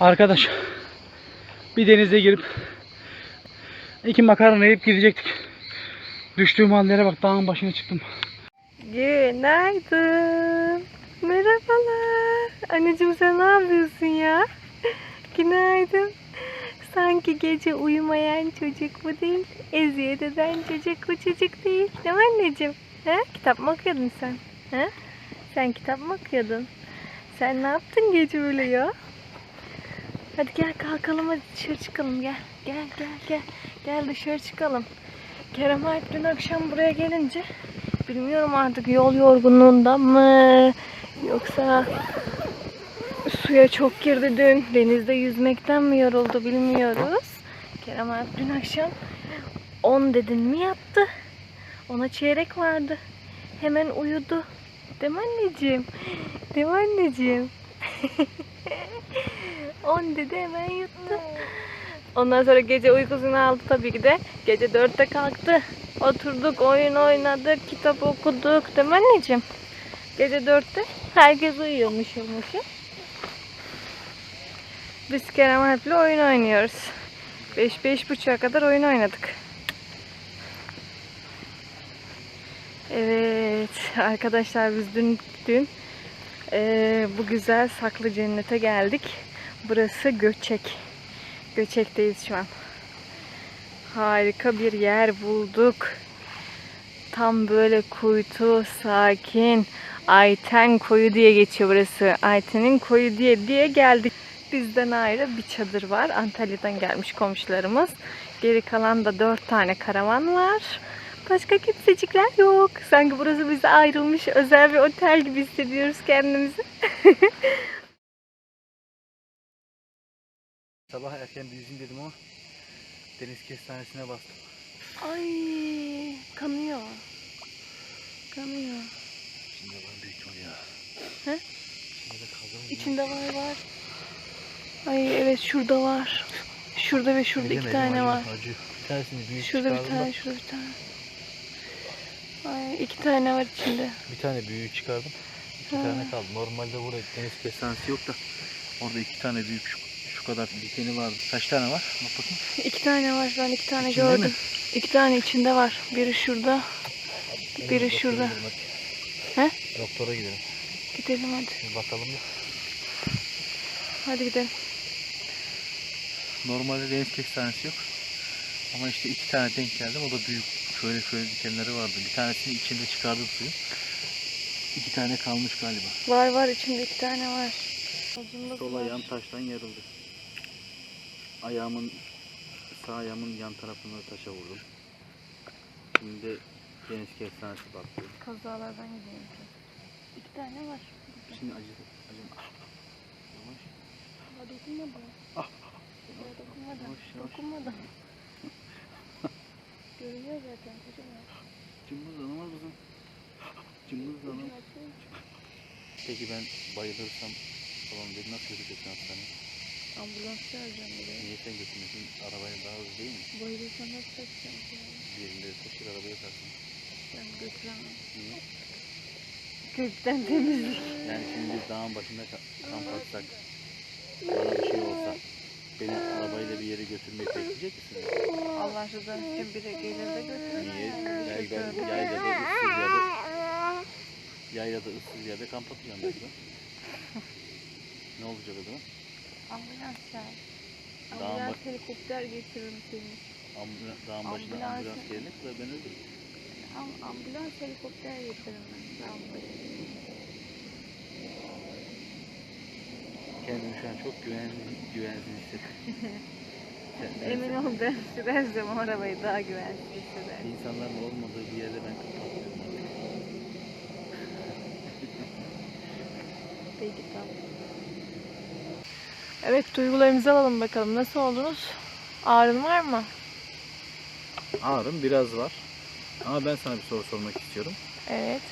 Arkadaş bir denize girip iki makarna yiyip gidecektik. Düştüğüm hallere bak dağın başına çıktım. Günaydın. Merhabalar. Anneciğim sen ne yapıyorsun ya? Günaydın. Sanki gece uyumayan çocuk bu değil. Eziyet eden çocuk bu çocuk değil. Değil mi anneciğim? He? Kitap mı okuyordun sen? He? Sen kitap mı okuyordun? Sen ne yaptın gece öyle ya? Hadi gel kalkalım hadi dışarı çıkalım gel. Gel gel gel. Gel dışarı çıkalım. Kerem Alp dün akşam buraya gelince bilmiyorum artık yol yorgunluğundan mı yoksa suya çok girdi dün denizde yüzmekten mi yoruldu bilmiyoruz. Kerem Alp dün akşam 10 dedin mi yattı. Ona çeyrek vardı. Hemen uyudu. Değil mi anneciğim? Değil mi anneciğim? 10 dedi hemen yuttu. Ondan sonra gece uykusunu aldı tabii ki de. Gece 4'te kalktı. Oturduk, oyun oynadık, kitap okuduk. Değil mi anneciğim? Gece 4'te herkes uyuyormuş yılmışım. Biz Kerem Alp'le oyun oynuyoruz. 5-5.30'a kadar oyun oynadık. Evet arkadaşlar biz dün dün eee, bu güzel saklı cennete geldik. Burası Göçek. Göçek'teyiz şu an. Harika bir yer bulduk. Tam böyle kuytu, sakin. Ayten koyu diye geçiyor burası. Ayten'in koyu diye diye geldik. Bizden ayrı bir çadır var. Antalya'dan gelmiş komşularımız. Geri kalan da dört tane karavan var. Başka kimsecikler yok. Sanki burası bize ayrılmış özel bir otel gibi hissediyoruz kendimizi. Sabah erken bir yüzeyim dedim ama deniz kestanesine bastım. Ay kanıyor. Kanıyor. Şimdi var büyük ihtimal ya. He? Şimdi de kazan. İçinde var var. Ay evet şurada var. Şurada ve şurada iki tane var. Acı. Bir tanesini büyük Şurada bir çıkardım da tane, şurada bir tane. Ay iki tane var içinde. Bir tane büyüğü çıkardım. İki Ha. tane kaldı. Normalde burada deniz kestanesi yok da orada iki tane büyük şu, şu kadar dikeni vardı. Kaç tane var? Bak bakayım. İki tane var ben iki tane İçinde gördüm. mi? İki tane içinde var. Biri şurada. Biri Doktora şurada. gidelim. He? Doktora gidelim. Gidelim hadi. Bir bakalım ya. Hadi gidelim. Normalde deniz kestanesi yok. Ama işte iki tane denk geldim. O da büyük. Şöyle şöyle dikenleri vardı. Bir tanesini içinde çıkardım suyu. İki tane kalmış galiba. Var var içinde iki tane var. Uzunluk Sol var. ayağım taştan yarıldı. Ayağımın sağ ayağımın yan tarafına taşa vurdum. Şimdi de deniz kestanesi baktı. Kazalardan gidiyor. İki tane var. Şimdi acıdı. Acıdı. Yavaş. Ama dokunmadı. Ah. Daha dokunmadı. Yavaş, yavaş. Dokunmadı. Görünüyor zaten. Kocaman. Cımbız hanıma kızım. Cımbız hanım. Peki ben bayılırsam falan dedi nasıl götüreceksin hastaneye? Ambulans çağıracağım buraya. Niye sen götürmüyorsun? Arabayla daha hızlı değil mi? Bayılırsan nasıl taşıyacağım yani? Birinde taşır arabaya taksın. Ben götüremem. Niye? Kökten temizlik. Yani şimdi biz dağın başında ka- kamp atsak, bana bir şey olsa, beni arabayla bir yere götürmeyi bekleyecek misin? Allah rızası için biri gelir de götürür. Niye? Belki ben yaylada ıssız yerde, yaylada ıssız yerde kamp atacağım belki ben. ne olacak o zaman? Ambulans çağır. Dağın Ambulans baş- helikopter getiririm seni. Ambulans, dağın başına Ambulans- ambulans gelene kadar ben öldüm. Am- ambulans helikopter getiririm ben. Başına. Kendimi şu an çok güvenli, güvensiz hissediyorum. Sen- Emin ol ben sürersem o arabayı daha güvenli hissederim. İnsanların olmadığı bir yerde ben kamp atıyorum artık. Peki tamam. Evet duygularımızı alalım bakalım. Nasıl oldunuz? Ağrın var mı? Ağrım biraz var. Ama ben sana bir soru sormak istiyorum. Evet.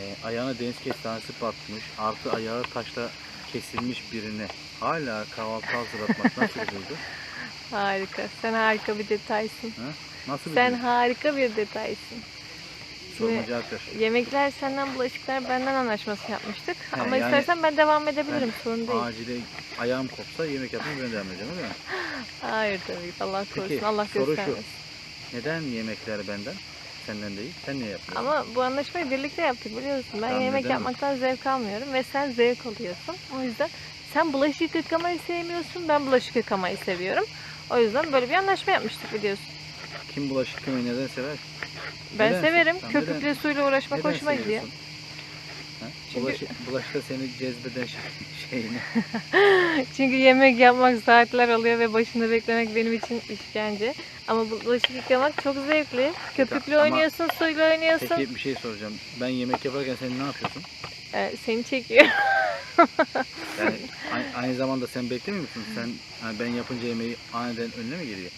Ee, ayağına deniz kestanesi batmış, artı ayağı taşla kesilmiş birine hala kahvaltı hazırlatmak nasıl duygu? Harika. Sen harika bir detaysın. Ha? Nasıl bir Sen duygu? harika bir detaysın. Ver. Yemekler senden, bulaşıklar benden anlaşması yapmıştık. He, Ama yani- istersen ben devam edebilirim. Sorun değil. Acile ayağım kopsa yemek yapmaya ben devam edeceğim değil mi? Hayır tabii ki. Allah korusun. Peki, Allah soru şu. göstermesin. Neden yemekler benden? Senden değil. Sen niye yapıyorsun? Ama bu anlaşmayı birlikte yaptık biliyorsun. Ben Tamam, yemek neden? yapmaktan zevk almıyorum ve sen zevk alıyorsun. O yüzden sen bulaşık yıkamayı sevmiyorsun, ben bulaşık yıkamayı seviyorum. O yüzden böyle bir anlaşma yapmıştık biliyorsun. Kim bulaşık yıkamayı neden sever? Ben Neden? severim. Köpükle neden? suyla uğraşmak Neden hoşuma gidiyor. seviyorsun? Ha? Çünkü- Bulaşık, bulaşıkta seni cezbeden şey, şey ne? Çünkü yemek yapmak saatler alıyor ve başında beklemek benim için işkence. Ama bulaşık yıkamak çok zevkli. Köpükle Ama- oynuyorsun, suyla oynuyorsun. Peki bir şey soracağım. Ben yemek yaparken sen ne yapıyorsun? Ee, seni çekiyor. Yani a- aynı zamanda sen beklemiyor musun? Sen hani ben yapınca yemeği aniden önüne mi geliyor?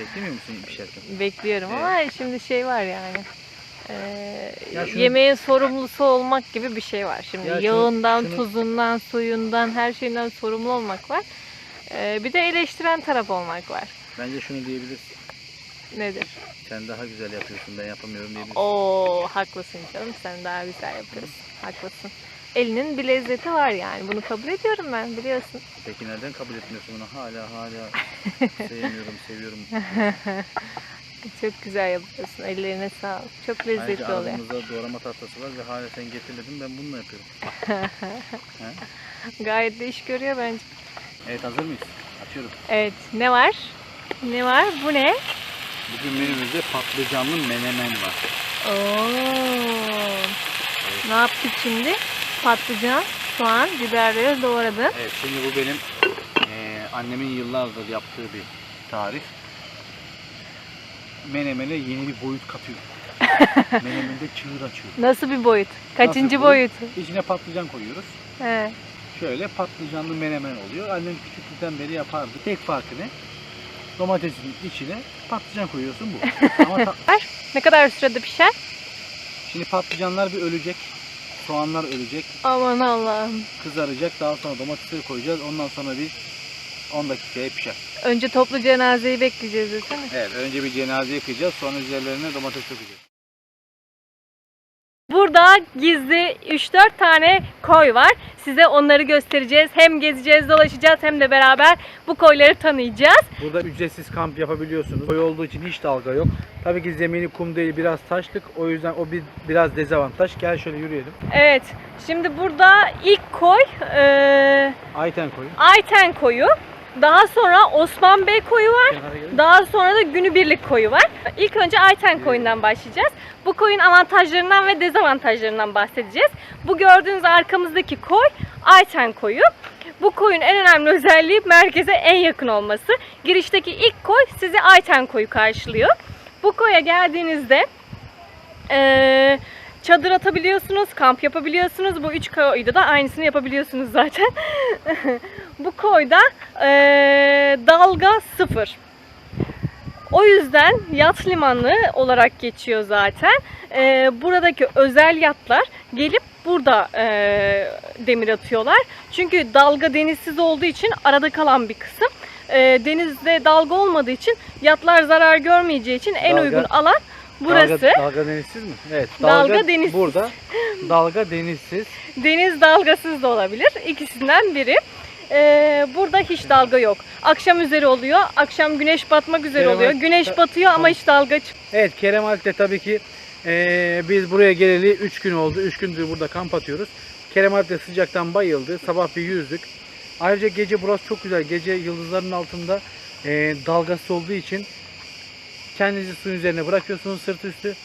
Beklemiyor musun pişerken? Bekliyorum Evet. ama şimdi şey var yani. Ee, Ya şunu- yemeğin sorumlusu olmak gibi bir şey var. Şimdi Ya şunu- yağından, şunu- tuzundan, suyundan, her şeyinden sorumlu olmak var. Ee, bir de eleştiren taraf olmak var. Bence şunu diyebilirsin. Nedir? Sen daha güzel yapıyorsun ben yapamıyorum diyebilirsin. Oo haklısın canım. Sen daha güzel yapıyorsun. Haklısın. Elinin bir lezzeti var yani. Bunu kabul ediyorum ben biliyorsun. Peki neden kabul etmiyorsun bunu? Hala hala sevmiyorum, seviyorum. Çok güzel yapıyorsun. Ellerine sağlık. Çok lezzetli Ayrıca oluyor. ağzımızda doğrama tahtası var ve hala sen getirmedin ben bununla yapıyorum. Gayet de iş görüyor bence. Evet hazır mıyız? Açıyorum. Evet. Ne var? Ne var? Bu ne? Bugün menümüzde patlıcanlı menemen var. Oo. Ne yaptık şimdi? Patlıcan, soğan, biberleri doğradı. Evet şimdi bu benim eee, annemin yıllardır yaptığı bir tarif. Menemene yeni bir boyut katıyor. Menemende çığır açıyor. Nasıl bir boyut? Kaçıncı Nasıl boyut? İçine patlıcan koyuyoruz. He. Şöyle patlıcanlı menemen oluyor. Annem küçüklükten beri yapardı. Tek farkı ne? Domatesin içine patlıcan koyuyorsun bu. Ama ta- Ne kadar sürede pişer? şimdi patlıcanlar bir ölecek. Soğanlar ölecek. Aman Allah'ım. Kızaracak. Daha sonra domatesleri koyacağız. Ondan sonra bir 10 dakikaya pişer. Önce toplu cenazeyi bekleyeceğiz desene. Evet. Önce bir cenaze yıkayacağız. Sonra üzerlerine domates dökeceğiz. Burada gizli 3-4 tane koy var. Size onları göstereceğiz. Hem gezeceğiz, dolaşacağız hem de beraber bu koyları tanıyacağız. Burada ücretsiz kamp yapabiliyorsunuz. Koy olduğu için hiç dalga yok. Tabii ki zemini kum değil biraz taşlık. O yüzden o bir biraz dezavantaj. Gel şöyle yürüyelim. Evet, şimdi burada ilk koy e, Ayten koyu. Ayten koyu. Daha sonra Osman Bey koyu var. Daha sonra da Günübirlik koyu var. İlk önce Ayten koyundan başlayacağız. Bu koyun avantajlarından ve dezavantajlarından bahsedeceğiz. Bu gördüğünüz arkamızdaki koy Ayten koyu. Bu koyun en önemli özelliği merkeze en yakın olması. Girişteki ilk koy sizi Ayten koyu karşılıyor. Bu koya geldiğinizde eee, çadır atabiliyorsunuz, kamp yapabiliyorsunuz. Bu üç koyda da aynısını yapabiliyorsunuz zaten. Bu koyda eee, dalga sıfır. O yüzden yat limanı olarak geçiyor zaten. Eee, buradaki özel yatlar gelip burada eee, demir atıyorlar. Çünkü dalga denizsiz olduğu için arada kalan bir kısım. Eee, denizde dalga olmadığı için yatlar zarar görmeyeceği için en Dalga- uygun alan burası. Dalga, dalga denizsiz mi? Evet. Dalga denizsiz. Burada. Dalga denizsiz. Deniz dalgasız da olabilir. İkisinden biri. Ee, burada hiç dalga yok. Akşam üzeri oluyor. Akşam güneş batmak üzere Kerem oluyor. Güneş batıyor ama hiç dalga çık. Evet Kerem Alp'te tabii ki eee, biz buraya geleli 3 gün oldu. 3 gündür burada kamp atıyoruz. Kerem Alp de sıcaktan bayıldı. Sabah bir yüzdük. Ayrıca gece burası çok güzel. Gece yıldızların altında eee dalgası olduğu için kendinizi suyun üzerine bırakıyorsunuz sırt üstü.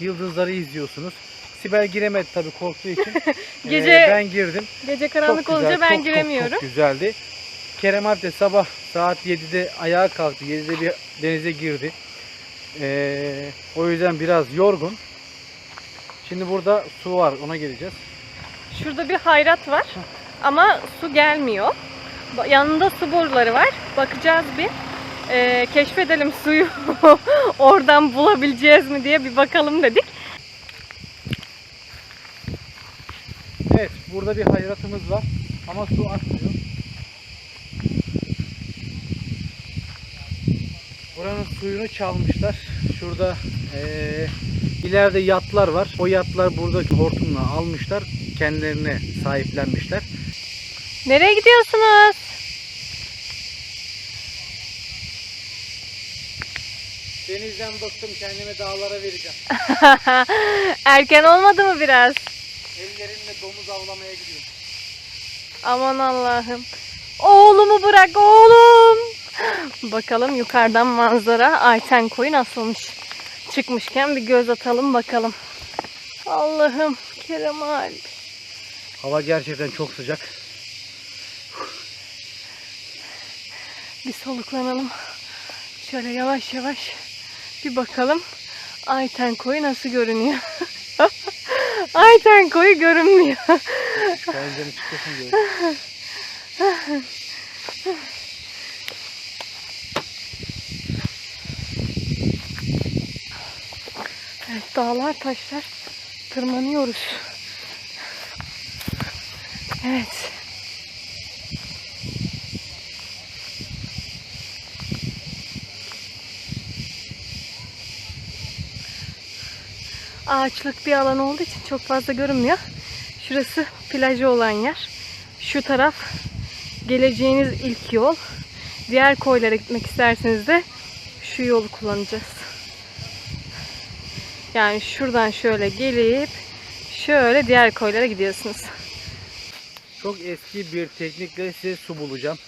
Yıldızları izliyorsunuz. Sibel giremedi tabii korktuğu için. Eee, Gece- ben girdim. Gece karanlık Çok güzel, olunca ben çok, çok, giremiyorum. Çok, güzeldi. Kerem Alp de sabah saat 7'de ayağa kalktı. 7'de bir denize girdi. Ee, o yüzden biraz yorgun. Şimdi burada su var ona geleceğiz. Şurada bir hayrat var. Ama su gelmiyor. Yanında su boruları var. Bakacağız bir. Ee, keşfedelim suyu oradan bulabileceğiz mi diye bir bakalım dedik. Evet burada bir hayratımız var ama su akmıyor. Buranın suyunu çalmışlar. Şurada ee, İleride yatlar var. O yatlar buradaki hortumla almışlar. Kendilerine sahiplenmişler. Nereye gidiyorsunuz? Denizden bıktım kendimi dağlara vereceğim. Erken olmadı mı biraz? Ellerimle domuz avlamaya gidiyorum. Aman Allah'ım. Oğlumu bırak oğlum. Bakalım yukarıdan manzara Ayten koyu nasılmış. Çıkmışken bir göz atalım bakalım. Allah'ım Keremal. Hava gerçekten çok sıcak. Bir soluklanalım. Şöyle yavaş yavaş bir bakalım. Ayten koyu nasıl görünüyor? Ayten koyu görünmüyor. Pencereni çıkıyorsun. Evet, dağlar taşlar tırmanıyoruz. Evet. Ağaçlık bir alan olduğu için çok fazla görünmüyor. Şurası plajı olan yer. Şu taraf geleceğiniz ilk yol. Diğer koylara gitmek isterseniz de şu yolu kullanacağız. Yani şuradan şöyle gelip şöyle diğer koylara gidiyorsunuz. Çok eski bir teknikle size su bulacağım.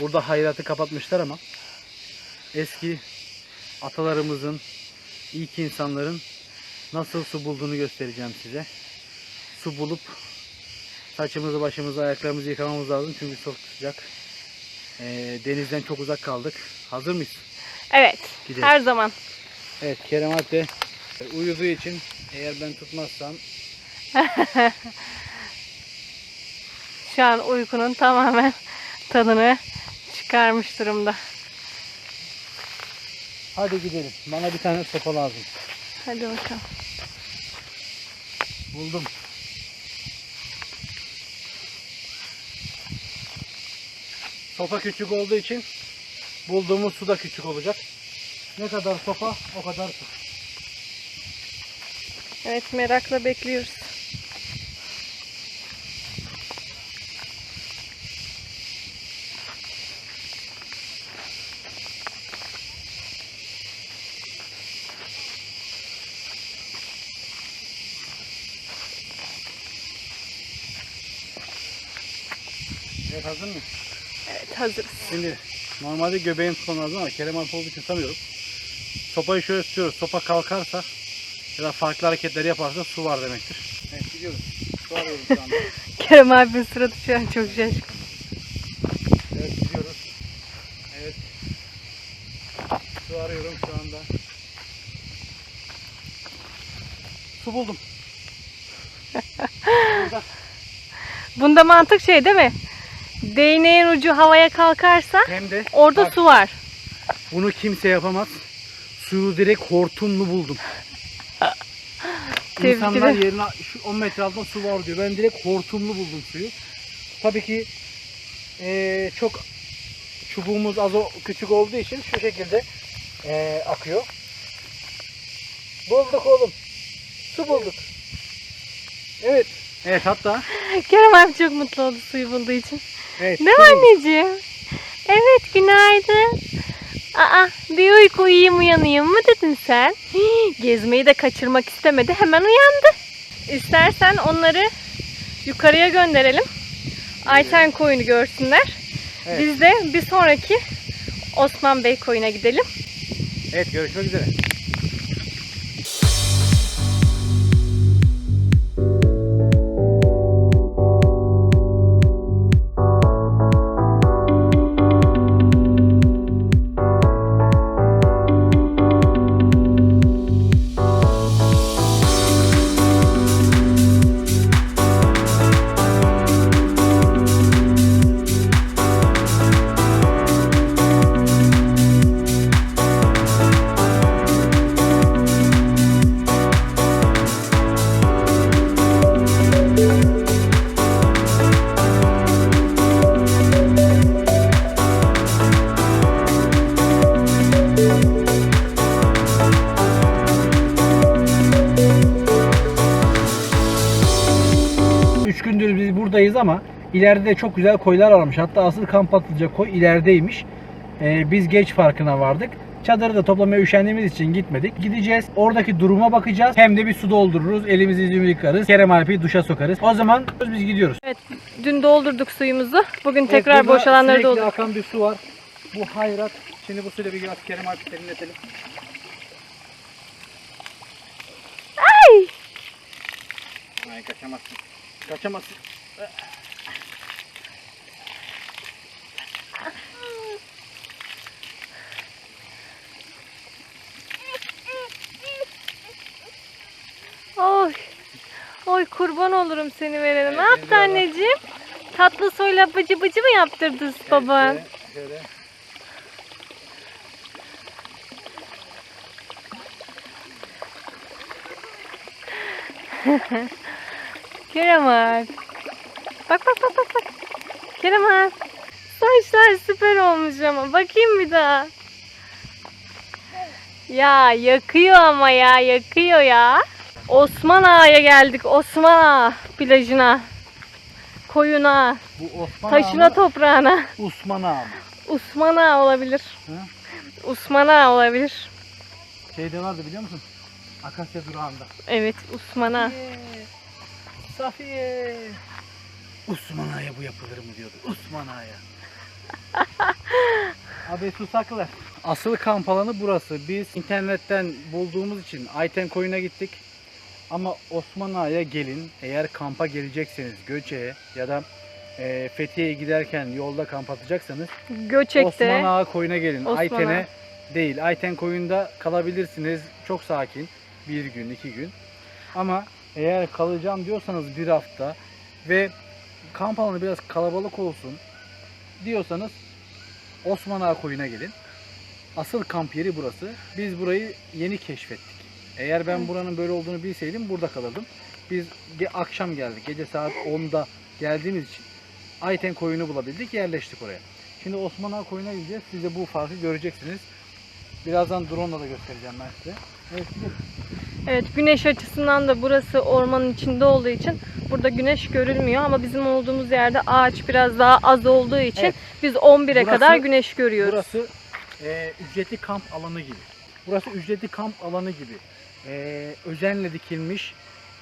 Burada hayratı kapatmışlar ama eski atalarımızın, ilk insanların nasıl su bulduğunu göstereceğim size. Su bulup saçımızı, başımızı, ayaklarımızı yıkamamız lazım çünkü çok sıcak. Ee, denizden çok uzak kaldık. Hazır mıyız? Evet, Gidelim. her zaman. Evet, Kerem Alp de uyuduğu için eğer ben tutmazsam Şu an uykunun tamamen tadını çıkarmış durumda. hadi gidelim. Bana bir tane sopa lazım. Hadi bakalım. Buldum. Sopa küçük olduğu için bulduğumuz su da küçük olacak. Ne kadar sopa o kadar su. Evet, merakla bekliyoruz. Evet hazır mıyız? Evet, hazırız. Şimdi normalde göbeğim tutmam lazım ama Kerem Alp olduğu için tutamıyorum. Sopayı şöyle tutuyoruz. Sopa kalkarsa ya da farklı hareketler yaparsa su var demektir. Evet gidiyoruz. Su arıyoruz şu anda. Kerem abinin suratı şu an çok şaşkın. Evet gidiyoruz. Evet. Su arıyorum şu anda. Su buldum. Burada. Bunda mantık şey değil mi? Değneğin ucu havaya kalkarsa Hem de orada bak, su var. bunu kimse yapamaz. Suyu direkt hortumlu buldum. İnsanlar yerine şu 10 metre altında su var diyor. Ben direkt hortumlu buldum suyu. Tabii ki eee, çok çubuğumuz az o küçük olduğu için şu şekilde eee, akıyor. Bulduk oğlum. Su bulduk. Evet. Evet hatta Kerem abi çok mutlu oldu suyu bulduğu için. Evet. Değil mi anneciğim? Evet günaydın. Aa bir uyku uyuyayım uyanayım mı dedin sen? Hii, Gezmeyi de kaçırmak istemedi hemen uyandı. İstersen onları yukarıya gönderelim. Ayten koyunu görsünler. Evet. Biz de bir sonraki Osman Bey koyuna gidelim. Evet görüşmek üzere. Buradayız ama ileride de çok güzel koylar varmış. Hatta asıl kamp atılacak koy ilerideymiş. Ee, biz geç farkına vardık. Çadırı da toplamaya üşendiğimiz için gitmedik. Gideceğiz. Oradaki duruma bakacağız. Hem de bir su doldururuz. Elimizi yüzümüzü yıkarız. Kerem Alp'i duşa sokarız. O zaman biz gidiyoruz. Evet, dün doldurduk suyumuzu. Bugün Evet, tekrar burada boşalanları sürekli doldurduk. akan bir su var. Bu hayrat. Şimdi bu suyla bir biraz Kerem Alp'i serinletelim. Ay! Ay kaçamazsın. Kaçamazsın. Oy. Oy kurban olurum seni verene. Ne Evet, yaptı Ezra bak. anneciğim? Tatlı soyla bıcı bıcı mı yaptırdı baban? Evet, şöyle. Kerem Alp. Bak bak bak bak bak. Kerem Alp. Saçlar süper olmuş ama. Bakayım bir daha. Ya yakıyor ama ya yakıyor ya. Osman Ağa'ya geldik. Osman Ağa plajına. Koyuna. Bu Osman Taşına Ağa mı? toprağına. Osman Ağa mı? Osman Ağa olabilir. Hı? Osman Ağa olabilir. Şeyde vardı biliyor musun? Akasya durağında. Evet Osman Ağa. Safiye. Osman Ağa'ya bu yapılır mı diyordu. Osman Ağa'ya. Abi susaklar. Asıl kamp alanı burası. Biz internetten bulduğumuz için Ayten koyuna gittik. Ama Osman Ağa'ya gelin. Eğer kampa gelecekseniz Göçe'ye ya da e, Fethiye'ye giderken yolda kamp atacaksanız Göçek'te. Osman Ağa koyuna gelin. Osman Ayten'e değil. Ayten koyunda kalabilirsiniz. Çok sakin. Bir gün, iki gün. Ama eğer kalacağım diyorsanız bir hafta ve kamp alanı biraz kalabalık olsun diyorsanız Osman Ağa koyuna gelin. Asıl kamp yeri burası. Biz burayı yeni keşfettik. Eğer ben buranın böyle olduğunu bilseydim burada kalırdım. Biz ge- akşam geldik. Gece saat 10'da geldiğimiz için Ayten koyunu bulabildik. Yerleştik oraya. Şimdi Osman Ağa koyuna gideceğiz. Siz de bu farkı göreceksiniz. Birazdan drone'la da göstereceğim ben size. Evet gidelim. Evet güneş açısından da burası ormanın içinde olduğu için burada güneş görülmüyor ama bizim olduğumuz yerde ağaç biraz daha az olduğu için Evet. biz 11'e Burası- kadar güneş görüyoruz. Burası e, ücretli kamp alanı gibi. Burası ücretli kamp alanı gibi. E, özenle dikilmiş.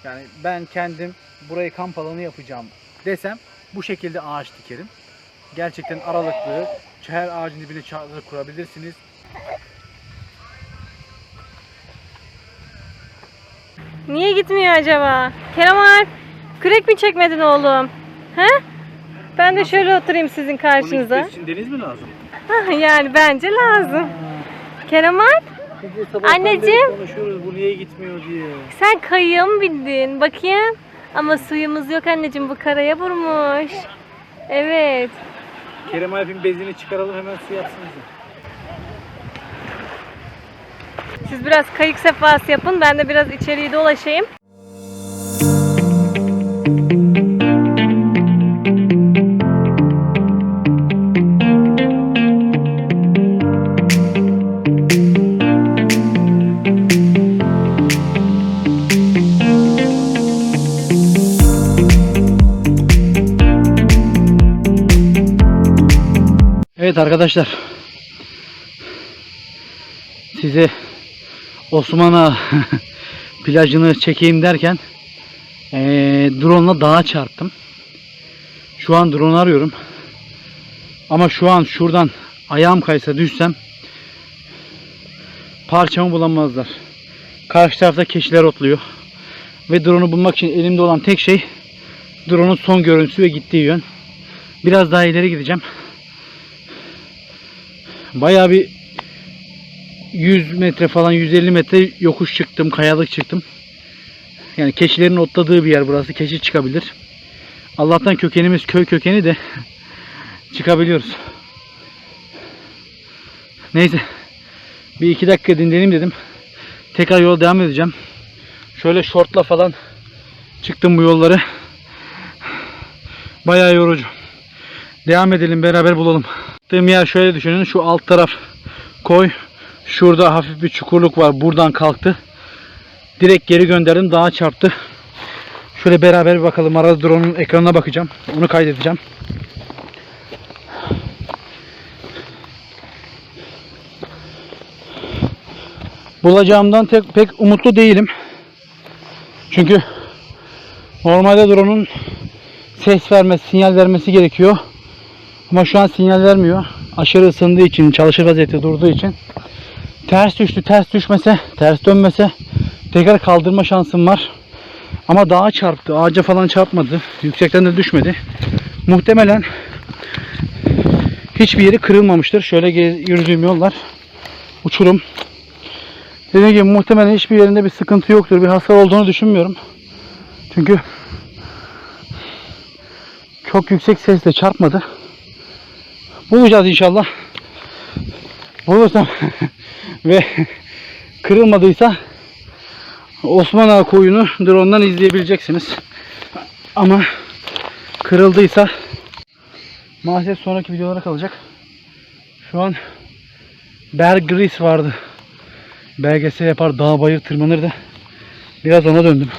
Yani ben kendim burayı kamp alanı yapacağım desem bu şekilde ağaç dikerim. Gerçekten aralıklı. Her ağacın dibine çadır kurabilirsiniz. Niye gitmiyor acaba? Kerem Alp, kürek mi çekmedin oğlum? He? Ben de şöyle oturayım sizin karşınıza. için deniz mi lazım? yani bence lazım. Kerem Alp, Anneciğim. konuşuyoruz bu niye gitmiyor diye. sen kayıya mı bindin? Bakayım. Ama suyumuz yok anneciğim bu karaya vurmuş. Evet. Kerem Alp'in bezini çıkaralım hemen su yapsın bize. Siz biraz kayık sefası yapın. Ben de biraz içeriği dolaşayım. Evet arkadaşlar. Size Osman'a plajını çekeyim derken eee drone'la dağa çarptım. Şu an drone arıyorum. Ama şu an şuradan ayağım kaysa düşsem parçamı bulamazlar. Karşı tarafta keçiler otluyor. Ve drone'u bulmak için elimde olan tek şey drone'un son görüntüsü ve gittiği yön. Biraz daha ileri gideceğim. Bayağı bir 100 metre falan 150 metre yokuş çıktım, kayalık çıktım. Yani keçilerin otladığı bir yer burası. Keçi çıkabilir. Allah'tan kökenimiz köy kökeni de çıkabiliyoruz. Neyse. Bir iki dakika dinleneyim dedim. Tekrar yola devam edeceğim. Şöyle şortla falan çıktım bu yolları. Bayağı yorucu. Devam edelim beraber bulalım. Yaptığım yer şöyle düşünün. Şu alt taraf koy. Şurada hafif bir çukurluk var. Buradan kalktı. Direkt geri gönderdim. Dağa çarptı. Şöyle beraber bir bakalım. Arada drone'un ekranına bakacağım. Onu kaydedeceğim. Bulacağımdan tek, pek umutlu değilim. Çünkü normalde drone'un ses vermesi, sinyal vermesi gerekiyor. Ama şu an sinyal vermiyor. Aşırı ısındığı için, çalışır vaziyette durduğu için. Ters düştü, ters düşmese, ters dönmese tekrar kaldırma şansım var. Ama dağa çarptı, ağaca falan çarpmadı. Yüksekten de düşmedi. Muhtemelen hiçbir yeri kırılmamıştır. Şöyle yürüdüğüm yollar uçurum. Dediğim gibi muhtemelen hiçbir yerinde bir sıkıntı yoktur. Bir hasar olduğunu düşünmüyorum. Çünkü çok yüksek sesle çarpmadı. Bulacağız inşallah. Bulursam ve kırılmadıysa Osman Ağa koyunu drone'dan izleyebileceksiniz. Ama kırıldıysa maalesef sonraki videolara kalacak. Şu an Bear Grylls vardı. Belgesel yapar, dağ bayır tırmanır da biraz ona döndüm.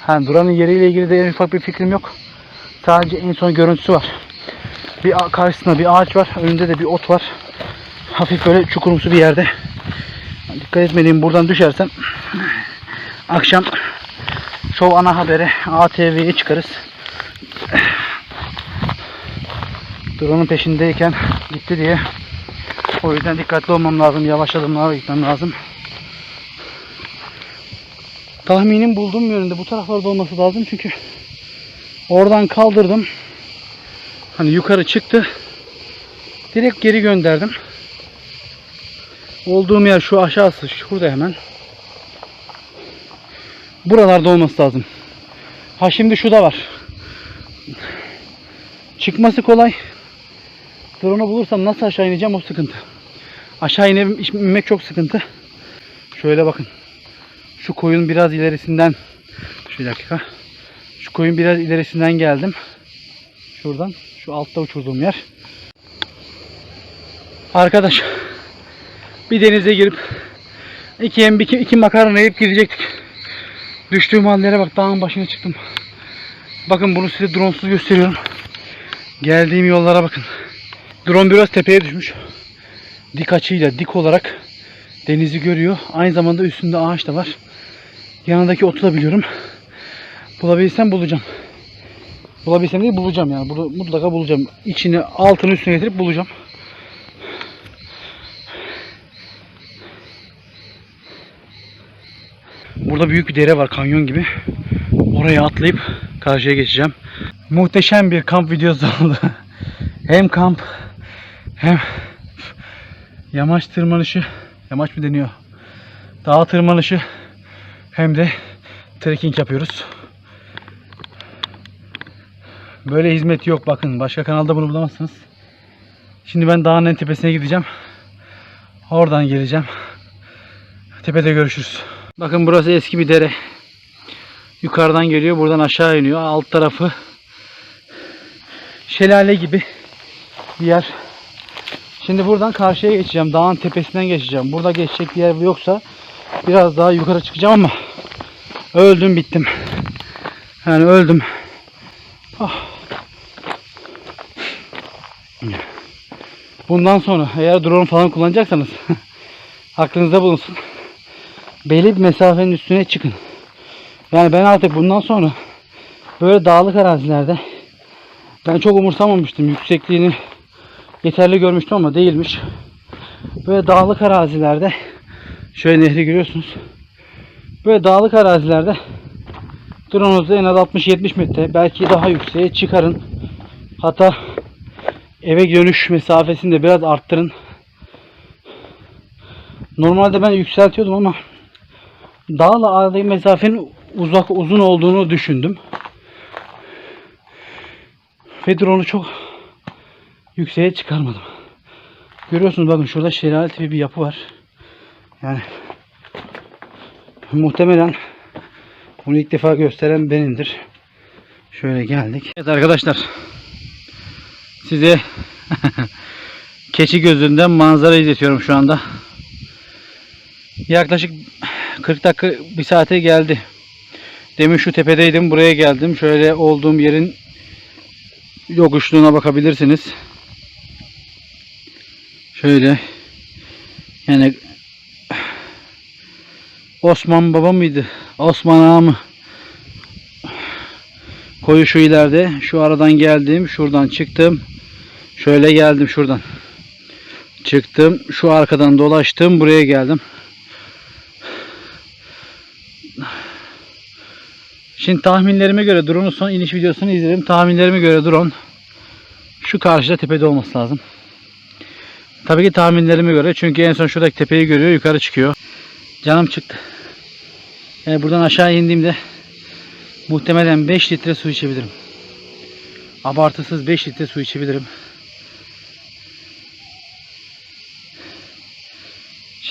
Ha, duranın yeriyle ilgili de en ufak bir fikrim yok. Sadece en son görüntüsü var. Bir karşısında bir ağaç var. Önünde de bir ot var. Hafif böyle çukurumsu bir yerde. Dikkat etmeliyim buradan düşersem akşam Show ana habere ATV'ye çıkarız. Drone'un peşindeyken gitti diye o yüzden dikkatli olmam lazım. Yavaş adımlarla gitmem lazım. Tahminim bulduğum yönünde bu taraflarda olması lazım çünkü oradan kaldırdım. Hani yukarı çıktı. Direkt geri gönderdim. Olduğum yer şu aşağısı. Şurada hemen. Buralarda olması lazım. Ha şimdi şu da var. Çıkması kolay. Drone'u bulursam nasıl aşağı ineceğim o sıkıntı. Aşağı inmek çok sıkıntı. Şöyle bakın. Şu koyun biraz ilerisinden şu dakika. Şu koyun biraz ilerisinden geldim. Şuradan. Şu altta uçurduğum yer. Arkadaş bir denize girip iki yem iki, iki makarna yiyip gidecektik. Düştüğüm hallere bak dağın başına çıktım. Bakın bunu size dronesuz gösteriyorum. Geldiğim yollara bakın. Drone biraz tepeye düşmüş. Dik açıyla dik olarak denizi görüyor. Aynı zamanda üstünde ağaç da var. Yanındaki otu da biliyorum. Bulabilsem bulacağım. Bulabilsem değil bulacağım yani. Bunu mutlaka bulacağım. İçini altını üstüne getirip bulacağım. Burada büyük bir dere var kanyon gibi. Oraya atlayıp karşıya geçeceğim. Muhteşem bir kamp videosu oldu. hem kamp hem yamaç tırmanışı, yamaç mı deniyor? Dağ tırmanışı hem de trekking yapıyoruz. Böyle hizmet yok bakın. Başka kanalda bunu bulamazsınız. Şimdi ben dağın en tepesine gideceğim. Oradan geleceğim. Tepede görüşürüz. Bakın burası eski bir dere. Yukarıdan geliyor. Buradan aşağı iniyor. Alt tarafı şelale gibi bir yer. Şimdi buradan karşıya geçeceğim. Dağın tepesinden geçeceğim. Burada geçecek bir yer yoksa biraz daha yukarı çıkacağım ama öldüm bittim. Yani öldüm. Ah. Bundan sonra eğer drone falan kullanacaksanız aklınızda bulunsun. Belli bir mesafenin üstüne çıkın. Yani ben artık bundan sonra böyle dağlık arazilerde ben çok umursamamıştım yüksekliğini yeterli görmüştüm ama değilmiş. Böyle dağlık arazilerde şöyle nehri görüyorsunuz. Böyle dağlık arazilerde drone'unuzu en az 60-70 metre belki daha yükseğe çıkarın. Hatta eve dönüş mesafesini de biraz arttırın. Normalde ben yükseltiyordum ama dağla aradaki mesafenin uzak uzun olduğunu düşündüm. Ve drone'u çok yükseğe çıkarmadım. Görüyorsunuz bakın şurada şelale tipi bir yapı var. Yani muhtemelen bunu ilk defa gösteren benimdir. Şöyle geldik. Evet arkadaşlar. Size keçi gözünden manzara izletiyorum şu anda. Yaklaşık 40 dakika bir saate geldi. Demin şu tepedeydim. Buraya geldim. Şöyle olduğum yerin yokuşluğuna bakabilirsiniz. Şöyle yani Osman baba mıydı? Osman ağa mı? Koyu şu ileride. Şu aradan geldim. Şuradan çıktım. Şöyle geldim şuradan. Çıktım. Şu arkadan dolaştım. Buraya geldim. Şimdi tahminlerime göre drone'un son iniş videosunu izledim. Tahminlerime göre drone şu karşıda tepede olması lazım. Tabii ki tahminlerime göre. Çünkü en son şuradaki tepeyi görüyor. Yukarı çıkıyor. Canım çıktı. Yani buradan aşağı indiğimde muhtemelen 5 litre su içebilirim. Abartısız 5 litre su içebilirim.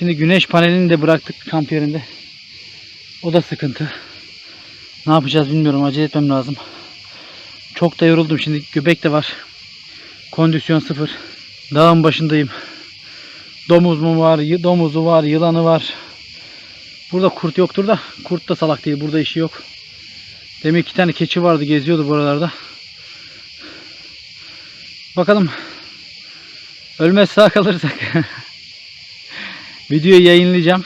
Şimdi güneş panelini de bıraktık kamp yerinde. O da sıkıntı. Ne yapacağız bilmiyorum. Acele etmem lazım. Çok da yoruldum. Şimdi göbek de var. Kondisyon sıfır. Dağın başındayım. Domuz mu var? Domuzu var. Yılanı var. Burada kurt yoktur da. Kurt da salak değil. Burada işi yok. Demek iki tane keçi vardı. Geziyordu buralarda. Bakalım. Ölmez sağ kalırsak. Videoyu yayınlayacağım.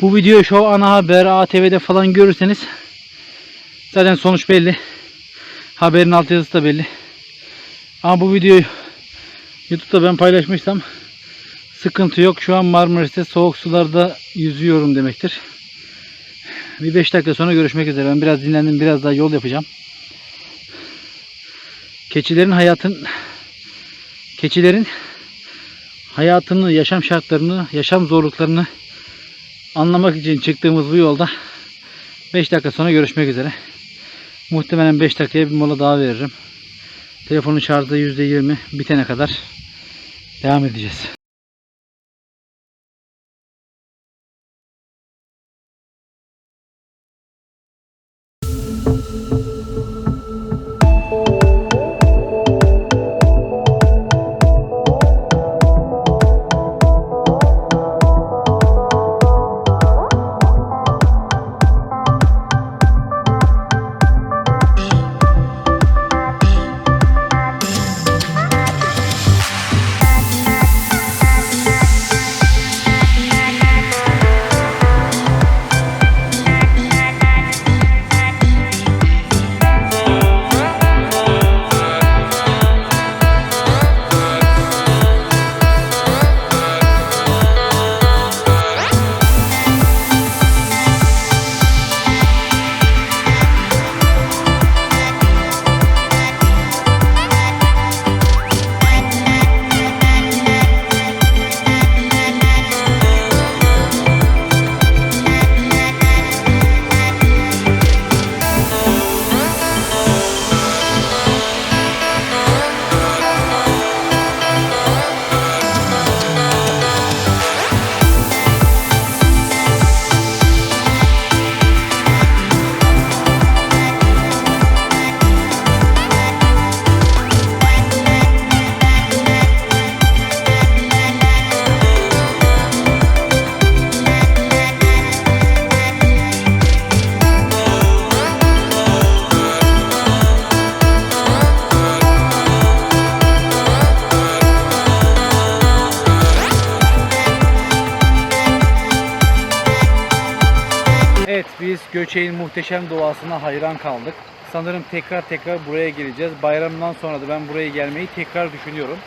Bu videoyu Show Ana Haber, ATV'de falan görürseniz zaten sonuç belli. Haberin alt yazısı da belli. Ama bu videoyu YouTube'da ben paylaşmışsam sıkıntı yok. Şu an Marmaris'te soğuk sularda yüzüyorum demektir. Bir 5 dakika sonra görüşmek üzere. Ben biraz dinlendim. Biraz daha yol yapacağım. Keçilerin hayatın keçilerin hayatını, yaşam şartlarını, yaşam zorluklarını anlamak için çıktığımız bu yolda 5 dakika sonra görüşmek üzere. Muhtemelen 5 dakikaya bir mola daha veririm. Telefonun şarjı %20 bitene kadar devam edeceğiz. Biz Göçek'in muhteşem doğasına hayran kaldık. Sanırım tekrar tekrar buraya geleceğiz. Bayramdan sonra da ben buraya gelmeyi tekrar düşünüyorum.